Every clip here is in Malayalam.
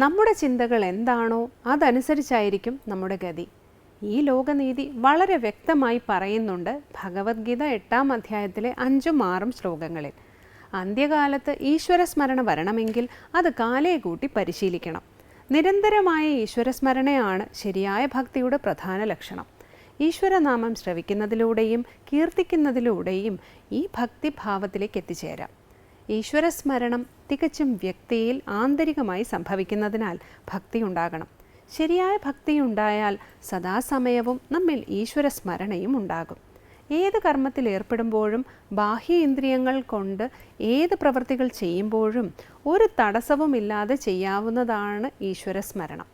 നമ്മുടെ ചിന്തകൾ എന്താണോ അതനുസരിച്ചായിരിക്കും നമ്മുടെ ഗതി. ഈ ലോകനീതി വളരെ വ്യക്തമായി പറയുന്നുണ്ട് ഭഗവത്ഗീത എട്ടാം അധ്യായത്തിലെ അഞ്ചും ആറും ശ്ലോകങ്ങളിൽ. അന്ത്യകാലത്ത് ഈശ്വരസ്മരണ വരണമെങ്കിൽ അത് കാലയെ കൂട്ടി പരിശീലിക്കണം. നിരന്തരമായ ഈശ്വരസ്മരണയാണ് ശരിയായ ഭക്തിയുടെ പ്രധാന ലക്ഷണം. ഈശ്വരനാമം ശ്രവിക്കുന്നതിലൂടെയും കീർത്തിക്കുന്നതിലൂടെയും ഈ ഭക്തിഭാവത്തിലേക്ക് എത്തിച്ചേരാം. ഈശ്വരസ്മരണം തികച്ചും വ്യക്തിയിൽ ആന്തരികമായി സംഭവിക്കുന്നതിനാൽ ഭക്തി ഉണ്ടാകണം ശരിയായ ഭക്തി ഉണ്ടായാൽ സദാസമയവും നമ്മിൽ ഈശ്വരസ്മരണയും ഉണ്ടാകും. ഏത് കർമ്മത്തിൽ ഏർപ്പെടുമ്പോഴും ബാഹ്യ ഇന്ദ്രിയങ്ങൾ കൊണ്ട് ഏത് പ്രവൃത്തികൾ ചെയ്യുമ്പോഴും ഒരു തടസ്സവുമില്ലാതെ ചെയ്യാവുന്നതാണ് ഈശ്വരസ്മരണം.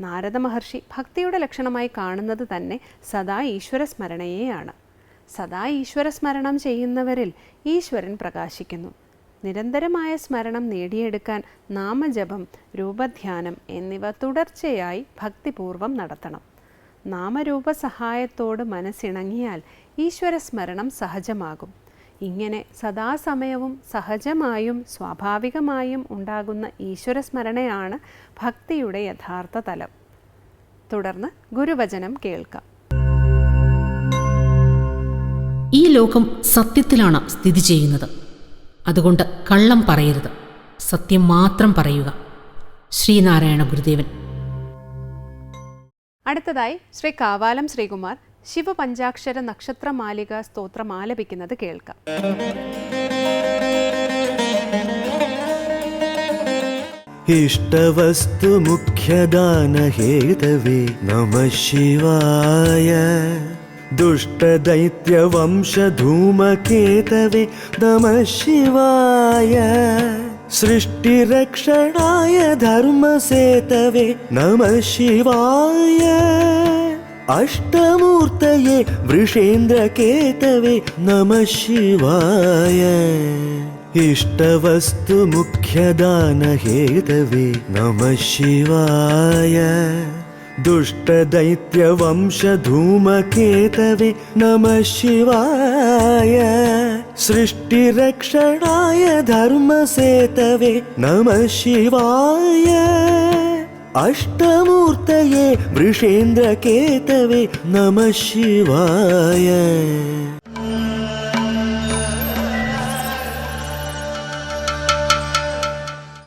നാരദ മഹർഷി ഭക്തിയുടെ ലക്ഷണമായി കാണുന്നത് തന്നെ സദാ ഈശ്വരസ്മരണയെയാണ്. സദാ ഈശ്വരസ്മരണം ചെയ്യുന്നവരിൽ ഈശ്വരൻ പ്രകാശിക്കുന്നു. നിരന്തരമായ സ്മരണം നേടിയെടുക്കാൻ നാമജപം രൂപധ്യാനം എന്നിവ തുടർച്ചയായി ഭക്തിപൂർവം നടത്തണം. നാമരൂപ സഹായത്തോട് മനസ്സിണങ്ങിയാൽ ഈശ്വരസ്മരണം സഹജമാകും. ഇങ്ങനെ സദാസമയവും സഹജമായും സ്വാഭാവികമായും ഉണ്ടാകുന്ന ഈശ്വരസ്മരണയാണ് ഭക്തിയുടെ യഥാർത്ഥ തലം. തുടർന്ന് ഗുരുവചനം കേൾക്കാം. ഈ ലോകം സത്യത്തിലാണ് സ്ഥിതി ചെയ്യുന്നത്. അതുകൊണ്ട് കള്ളം പറയരുത്. സത്യം മാത്രം പറയുക. ശ്രീനാരായണ ഗുരുദേവൻ. അടുത്തതായി ശ്രീ കാവാലം ശ്രീകുമാർ ശിവപഞ്ചാക്ഷര നക്ഷത്രമാലിക സ്തോത്രം ആലപിക്കുന്നത് കേൾക്കാം. ഇഷ്ടവസ്തു മുഖ്യദാനഹേതവേ നമ ശിവായ. दुष्टदैत्यवंशधूमकेतवे नमः शिवाय। सृष्टिरक्षणाय धर्मसेतवे नमः शिवाय। अष्टमूर्तये वृषेन्द्रकेतवे नमः शिवाय। इष्टवस्तुमुख्यदानहेतवे नमः शिवाय दुष्टदैत्यवंशधूमकेतवे नमः शिवाय। सृष्टिरक्षणाय धर्मसेतवे नमः शिवाय। अष्टमूर्तये वृषेन्द्रकेतवे नमः शिवाय